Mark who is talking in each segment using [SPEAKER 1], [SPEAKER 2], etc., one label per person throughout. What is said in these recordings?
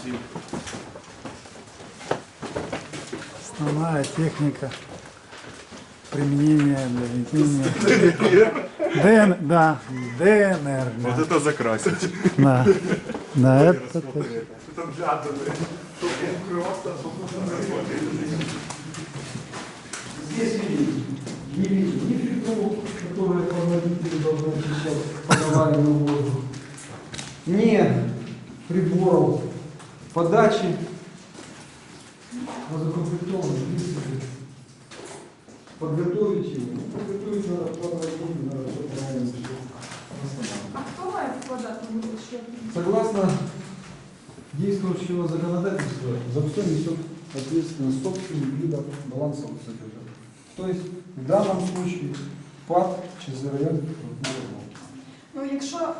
[SPEAKER 1] всім.
[SPEAKER 2] Основная техника применения для ведения ДН, да, ДНР.
[SPEAKER 1] Вот
[SPEAKER 2] Да,
[SPEAKER 1] это закрасить.
[SPEAKER 2] да, да, это,
[SPEAKER 1] Это взятое.
[SPEAKER 3] Здесь видите, не фильтров, которые производители должны очищать подаваемый воздух, ни приборов подачи Подготовить надо планово, надо все правильно все восстанавливать.
[SPEAKER 4] А хто має вкладати в?
[SPEAKER 3] Согласно действующего законодательства, за все несет ответственность собственник либо балансовый содержатель. То есть в данном случае ПАД ЧЗРМ
[SPEAKER 4] Ну, якщо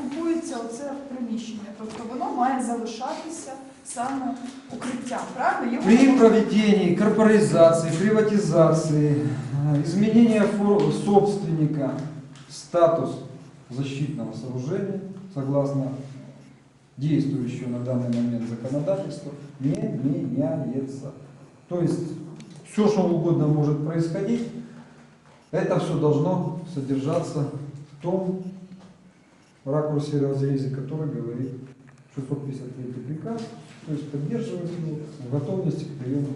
[SPEAKER 4] купується оце приміщення, тобто воно має залишатися саме укриттям, правильно? Його
[SPEAKER 3] При
[SPEAKER 4] можна-
[SPEAKER 3] проведении корпоризации, приватизации, э, изменения фор- собственника, статус защитного сооружения, согласно действующего на данный момент законодательства, не меняется. То есть все, что угодно может происходить, это все должно содержаться в том ракурсе разрезе, который говорит 653 приказ, то есть поддерживать его в готовности к приему.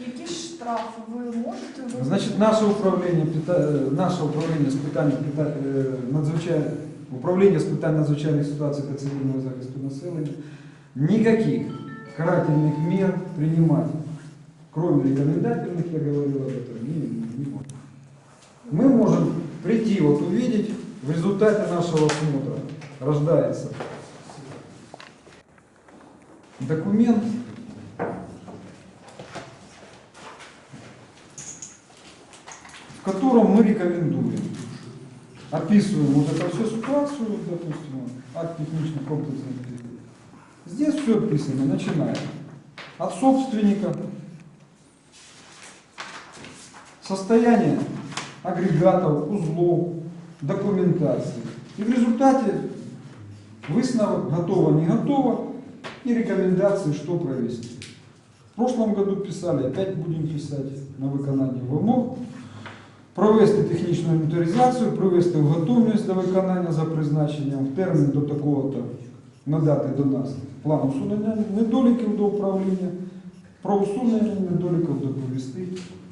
[SPEAKER 4] Які ж штрафи ви можете ви-
[SPEAKER 3] Значит, наше управление, э, наше управление с питань, пита- э, управление с питань надзвичайных ситуаций та цивильного захисту населения никаких карательных мер принимать, кроме рекомендательных, я говорил об этом, не, не можем. Мы можем прийти, вот увидеть, в результате нашего осмотра рождается документ, в котором мы рекомендуем, описываем вот эту всю ситуацию, допустим, акт технических комплексных. Здесь все описано, начиная от собственника, состояние агрегатов, узлов, документации. И в результате высновок готово, не готово и рекомендации, что провести. В прошлом году писали, опять будем писати на виконання вимог. Провести технічну інвентаризацію, привести в готовність до виконання за призначенням, в термін до такого-то надати до нас план усунення недоліків до управління, про усунення недоліків доповісти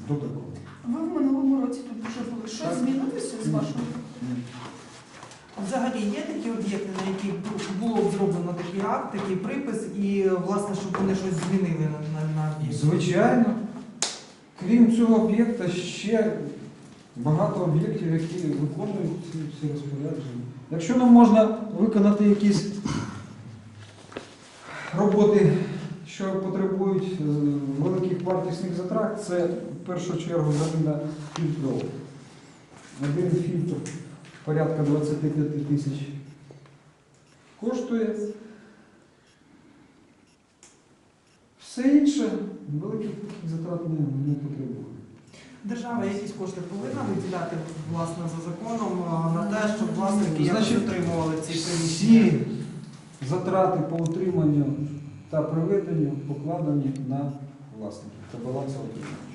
[SPEAKER 3] до такого.
[SPEAKER 4] Ви в минулому році тут вже були. Що змінилося з вашого?
[SPEAKER 5] Взагалі є такі об'єкти, на бу- було зроблено такий акт, такий припис, і власне, щоб вони щось змінили на, на?
[SPEAKER 3] Звичайно, крім цього об'єкта, ще багато об'єктів, які виконують ці розпорядження. Якщо нам можна виконати якісь роботи, що потребують е, великих вартісних затрат, це в першу чергу заміна фільтрів. Один фільтр порядка 25 тисяч коштує. Все інше великих затрат не, не потребує.
[SPEAKER 5] Держава якісь кошти повинна виділяти власне за законом на те, щоб власники
[SPEAKER 3] Значить,
[SPEAKER 5] отримували ці приміщення.
[SPEAKER 3] Всі затрати по утриманню та приведенню покладені на власників та балансоутримувачів.